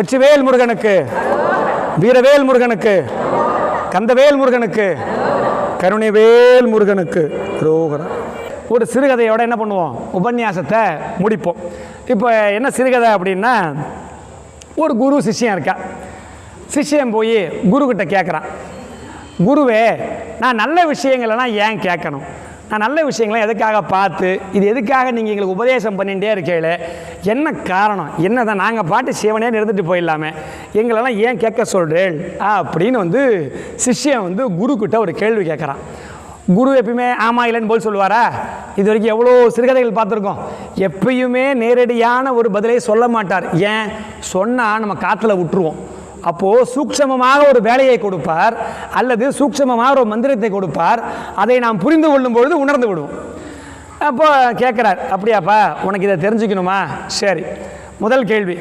வெற்றிவேல் முருகனுக்கு வீரவேல் முருகனுக்கு கந்தவேல் முருகனுக்கு கருணைவேல் முருகனுக்கு ரோகரா. ஒரு சிறுகதையோட என்ன பண்ணுவோம்? உபன்யாசத்தை முடிப்போம். இப்போ என்ன சிறுகதை அப்படின்னா ஒரு குரு சிஷ்யம் இருக்கா. சிஷ்யம் போய் குருக்கிட்ட கேட்குறான் குருவே நான் நல்ல விஷயங்கள்லாம் ஏன் கேட்கணும்? நான் நல்ல விஷயங்களை எதுக்காக பார்த்து இது எதுக்காக நீங்கள் எங்களுக்கு உபதேசம் பண்ணிகிட்டே இருக்கையில் என்ன காரணம்? என்னதான் நாங்கள் பாட்டு சிவனே இருந்துட்டு போயிடலாமே. எங்களெல்லாம் ஏன் கேட்க சொல்கிறேன் அப்படின்னு வந்து சிஷ்யன் வந்து குருக்கிட்ட ஒரு கேள்வி கேட்குறான். குரு எப்பயுமே ஆமா இல்லைன்னு போல் சொல்லுவாரா? இது வரைக்கும் எவ்வளோ சிறுகதைகள் பார்த்துருக்கோம். எப்பயுமே நேரடியான ஒரு பதிலை சொல்ல மாட்டார். ஏன்? சொன்னால் நம்ம காற்றுல விட்டுருவோம். அப்போது சூக்ஷமமாக ஒரு வேலையை கொடுப்பார் அல்லது சூக்ஷமமாக ஒரு மந்திரத்தை கொடுப்பார். அதை நாம் புரிந்து கொள்ளும் பொழுது உணர்ந்து விடுவோம். அப்போ கேட்குறார் அப்படியாப்பா உனக்கு இதை தெரிஞ்சுக்கணுமா? சரி முதல் கேள்வி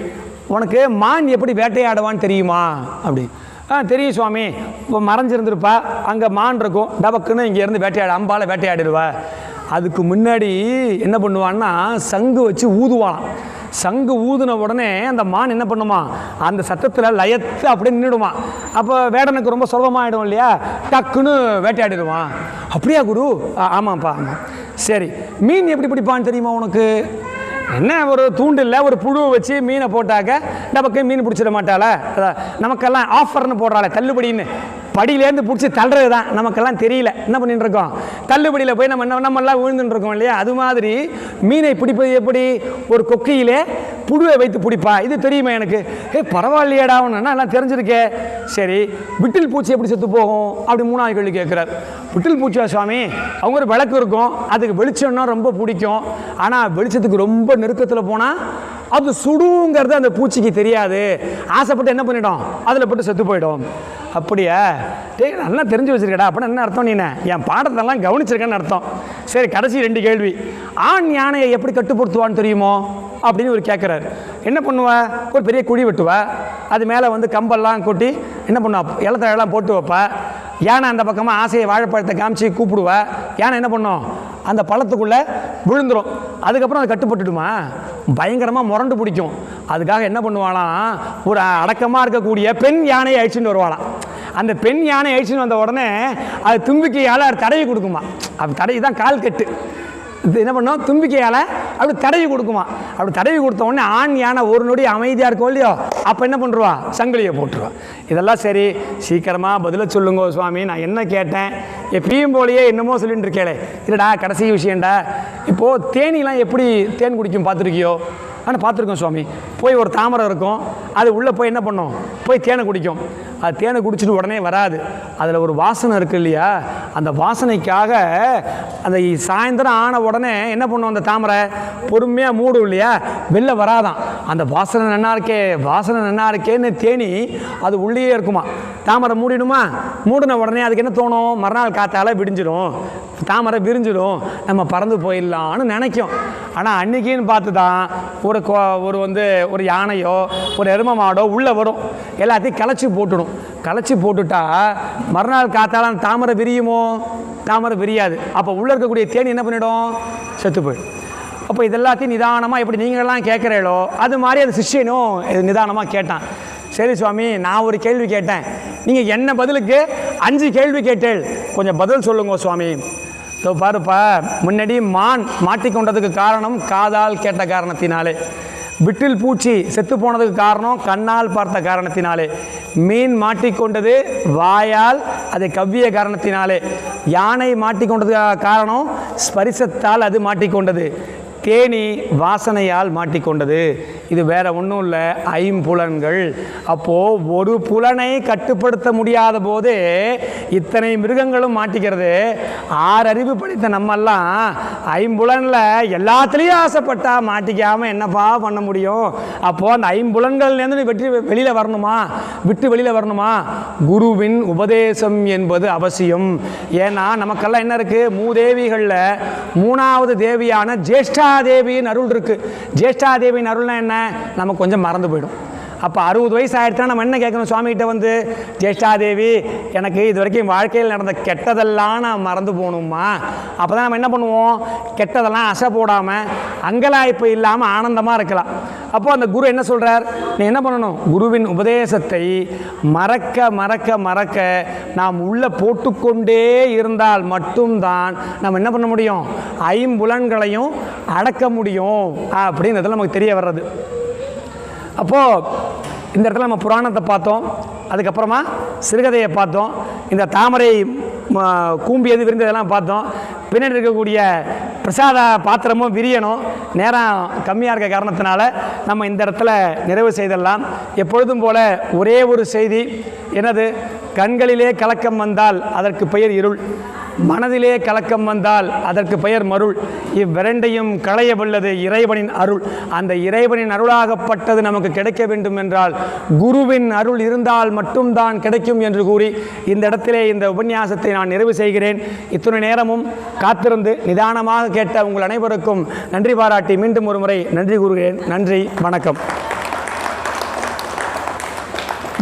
உனக்கு மான் எப்படி வேட்டையாடுவான்னு தெரியுமா? அப்படி. ஆ தெரியும் சுவாமி இப்போ மறைஞ்சிருந்துருப்பா அங்கே மான் இருக்கும் டபக்குன்னு இங்கேருந்து வேட்டையாடு அம்பால வேட்டையாடிடுவா. அதுக்கு முன்னாடி என்ன பண்ணுவான்னா சங்கு வச்சு ஊதுவான் சங்கு ஊதுன உடனே அந்த மான் என்ன பண்ணுமா? அந்த சத்தத்தில் லயத்து அப்படியே நின்றுடுமா அப்போ வேடனுக்கு ரொம்ப சுலபமாகிடும் இல்லையா? டக்குன்னு வேட்டையாடிடுவான். அப்படியா குரு? ஆ, ஆமாப்பா ஆமாம் சரி மீன் எப்படி பிடிப்பான்னு தெரியுமா உனக்கு? என்ன ஒரு தூண்டில் ஒரு புழுவை வச்சு மீனை போட்டாக்க நமக்கு மீன் பிடிச்சிட மாட்டாளே? நமக்கெல்லாம் ஆஃபர்னு போடுறாளே தள்ளுபடின்னு. படியிலேருந்து பிடிச்சி தள்ளுறது தான் நமக்கெல்லாம் தெரியல. என்ன பண்ணிட்டுருக்கோம்? தள்ளுபடியில் போய் நம்ம என்ன நம்மெல்லாம் விழுந்துட்டுருக்கோம் இல்லையா? அது மாதிரி மீனை பிடிப்பது எப்படி? ஒரு கொக்கையிலே புழுவை வைத்து பிடிப்பா. இது தெரியுமா எனக்கு? ஏ பரவாயில்லையேடா ஒன்றுனா எல்லாம் தெரிஞ்சிருக்கே? சரி விட்டில் பூச்சி எப்படி செத்து போகும்? அப்படி மூணாவது கேள்வி கேட்குறாரு. விட்டில் பூச்சியா சுவாமி? அவங்க ஒரு விளக்கு இருக்கும். அதுக்கு வெளிச்சம்னா ரொம்ப பிடிக்கும். ஆனால் வெளிச்சத்துக்கு ரொம்ப நெருக்கத்தில் போனால் அது சுடுங்கிறது அந்த பூச்சிக்கு தெரியாது. ஆசைப்பட்டு என்ன பண்ணிடும்? அதில் போட்டு செத்து போயிடும். அப்படியா? டேய் நல்லா தெரிஞ்சு வச்சிருக்கடா. அப்படின்னு என்ன அர்த்தம் நீனே? என் பாடத்தெல்லாம் கவனிச்சிருக்கேன்னு அர்த்தம். சரி கடைசி ரெண்டு கேள்வி. ஆண் யானையை எப்படி கட்டுப்படுத்துவான்னு தெரியுமோ? அப்படின்னு ஒரு கேட்குறாரு என்ன பண்ணுவா? ஒரு பெரிய குழி வெட்டுவா. அது மேலே வந்து கம்பெல்லாம் கொட்டி என்ன பண்ணுவா? இலத்தழெல்லாம் போட்டு வைப்பா. யானை அந்த பக்கமாக ஆசையை வாழைப்பழத்தை காமிச்சு கூப்பிடுவா. யானை என்ன பண்ணும்? அந்த பழத்துக்குள்ளே விழுந்துரும். அதுக்கப்புறம் அது கட்டுப்பட்டுடுமா? பயங்கரமாக முரண்டு பிடிக்கும். அதுக்காக என்ன பண்ணுவாளாம் ஒரு அடக்கமாக இருக்கக்கூடிய பெண் யானையை அழிச்சுட்டு வருவாளாம் அந்த பெண் யானை அழிச்சுன்னு வந்த உடனே அது தும்பிக்கையால் அது தடவி கொடுக்குமா. அது தடவி தான் கால் கட்டு. இது என்ன பண்ணோம்? தும்பிக்கையால் அப்படி தடவி கொடுக்குமா. அப்படி தடவி கொடுத்த உடனே ஆண் யானை ஒரு நொடி அமைதியாக இருக்கும் இல்லையோ அப்போ என்ன பண்ணுருவா சங்கிலியை போட்டுருவா. இதெல்லாம் சரி சீக்கிரமாக பதில சொல்லுங்க சுவாமி. நான் என்ன கேட்டேன்? எப்பயும் போலயே என்னமோ சொல்லிட்டு இருக்கேளே. இல்லைடா கடைசி விஷயம்டா. இப்போது தேனிலாம் எப்படி தேன் குடிக்கும் பார்த்துருக்கியோ? ஆனால் பார்த்துருக்கோம் சுவாமி. போய் ஒரு தாமரை இருக்கும். அது உள்ளே போய் என்ன பண்ணும்? போய் தேனை குடிக்கும். அது தேனை குடிச்சிட்டு உடனே வராது. அதில் ஒரு வாசனை இருக்கு இல்லையா? அந்த வாசனைக்காக அந்த சாயந்தரம் ஆன உடனே என்ன பண்ணும் அந்த தாமரை? பொறுமையாக மூடும் இல்லையா? வெளில வராதான் அந்த வாசனை நன்னா இருக்கே வாசனை நன்னா இருக்கேன்னு தேனி அது உள்ளேயே இருக்குமா தாமரை மூடிடுமா? மூடின உடனே அதுக்கு என்ன தோணும்? மறுநாள் காத்தால விடிஞ்சிடும் தாமரை விரிஞ்சிடும் நம்ம பறந்து போயிடலான்னு நினைக்கும். ஆனால் அன்னைக்குன்னு பார்த்து தான் ஒரு கோ- ஒரு வந்து ஒரு யானையோ ஒரு எரும மாடோ உள்ளே வரும். எல்லாத்தையும் களைச்சி போட்டுடும். களைச்சி போட்டுட்டா மறுநாள் காத்தால தாமரை விரியுமோ? தாமரை விரியாது. அப்போ உள்ளே இருக்கக்கூடிய தேனி என்ன பண்ணிடும்? செத்து போயிடும். அப்போ இதெல்லாத்தையும் நிதானமாக எப்படி நீங்களெல்லாம் கேட்குறீங்களோ அது மாதிரி அது சிஷ்யனும் இது நிதானமாக கேட்டான். சரி சுவாமி நான் ஒரு கேள்வி கேட்டேன். நீங்கள் என்ன பதிலுக்கு? அஞ்சு கேள்வி கேட்டேள். கொஞ்சம் பதில் சொல்லுங்க சுவாமி. இதோ பாருப்பா முன்னாடி மான் மாட்டிக்கொண்டதுக்கு காரணம் காதால் கேட்ட காரணத்தினாலே. விட்டில் பூச்சி செத்து போனதுக்கு காரணம் கண்ணால் பார்த்த காரணத்தினாலே. மீன் மாட்டிக்கொண்டது வாயால் அதை கவ்விய காரணத்தினாலே. யானை மாட்டிக்கொண்டது காரணம் ஸ்பரிசத்தால் அது மாட்டிக்கொண்டது தேனி வாசனையால் மாட்டிக்கொண்டது. இது வேற ஒன்றும் இல்லை. ஐம்புலன்கள். அப்போது ஒரு புலனை கட்டுப்படுத்த முடியாத போது இத்தனை மிருகங்களும் மாட்டிக்கிறது. ஆறறிவு படித்த நம்மெல்லாம் ஐம்புலனில் எல்லாத்துலேயும் ஆசைப்பட்டா மாட்டிக்காமல் என்னப்பா பண்ண முடியும்? அப்போது அந்த ஐம்புலன்கள்லேருந்து நீ வெற்றி வெளியில் வரணுமா? விட்டு வெளியில் வரணுமா? குருவின் உபதேசம் என்பது அவசியம். ஏன்னா நமக்கெல்லாம் என்ன இருக்குது மூதேவிகளில் மூணாவது தேவியான ஜேஷ்டா ஜேஷ்டாதேவியின் அருள் இருக்குது ஜேஷ்டாதேவியின் அருள்னா என்ன? நம்ம கொஞ்சம் மறந்து போயிடும். அப்போ அறுபது வயசு ஆகிடுச்சுன்னா நம்ம என்ன கேட்கணும் சுவாமிகிட்ட வந்து? ஜேஷ்டாதேவி எனக்கு இது வரைக்கும் வாழ்க்கையில் நடந்த கெட்டதெல்லாம் நான் மறந்து போகணுமா? அப்போ தான் நம்ம என்ன பண்ணுவோம்? கெட்டதெல்லாம் அசை போடாமல் அங்கலாய்ப்பு இல்லாமல் ஆனந்தமாக இருக்கலாம். அப்போ அந்த குரு என்ன சொல்கிறார் நீ என்ன பண்ணணும்? குருவின் உபதேசத்தை மறக்க மறக்க மறக்க நாம் உள்ளே போட்டுக்கொண்டே இருந்தால் மட்டும்தான் நம்ம என்ன பண்ண முடியும்? ஐம்புலன்களையும் அடக்க முடியும். அப்படின்றதுல நமக்கு தெரிய வர்றது. அப்போது இந்த இடத்துல நம்ம புராணத்தை பார்த்தோம். அதுக்கப்புறமா சிறுகதையை பார்த்தோம். இந்த தாமரை கூம்பியது விருந்ததெல்லாம் பார்த்தோம். பின்னாடி இருக்கக்கூடிய பிரசாத பாத்திரமும் விரியணும். நேரம் கம்மியாக இருக்க காரணத்தினால நம்ம இந்த இடத்துல நிறைவு செய்திடலாம். எப்பொழுதும் போல ஒரே ஒரு செய்தி எனது கண்களிலே கலக்கம் வந்தால் அதற்கு பெயர் இருள் மனதிலே கலக்கம் வந்தால் அதற்கு பெயர் மருள். இவ்விரண்டையும் களைய வல்லது இறைவனின் அருள். அந்த இறைவனின் அருளாகப்பட்டது நமக்கு கிடைக்க வேண்டும் என்றால் குருவின் அருள் இருந்தால் மட்டும்தான் கிடைக்கும் என்று கூறி இந்த இடத்திலே இந்த உபன்யாசத்தை நான் நிறைவு செய்கிறேன். இத்தனை நேரமும் காத்திருந்து நிதானமாக கேட்ட உங்கள் அனைவருக்கும் நன்றி பாராட்டி மீண்டும் ஒரு முறை நன்றி கூறுகிறேன். நன்றி வணக்கம்.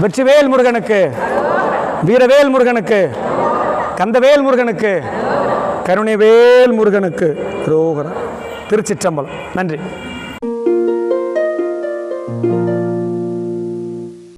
வெற்றிவேல் முருகனுக்கு. வீரவேல் முருகனுக்கு கந்தவேல் முருகனுக்கு கருணைவேல் முருகனுக்கு ரோகரா திருச்சிற்றம்பலம். நன்றி.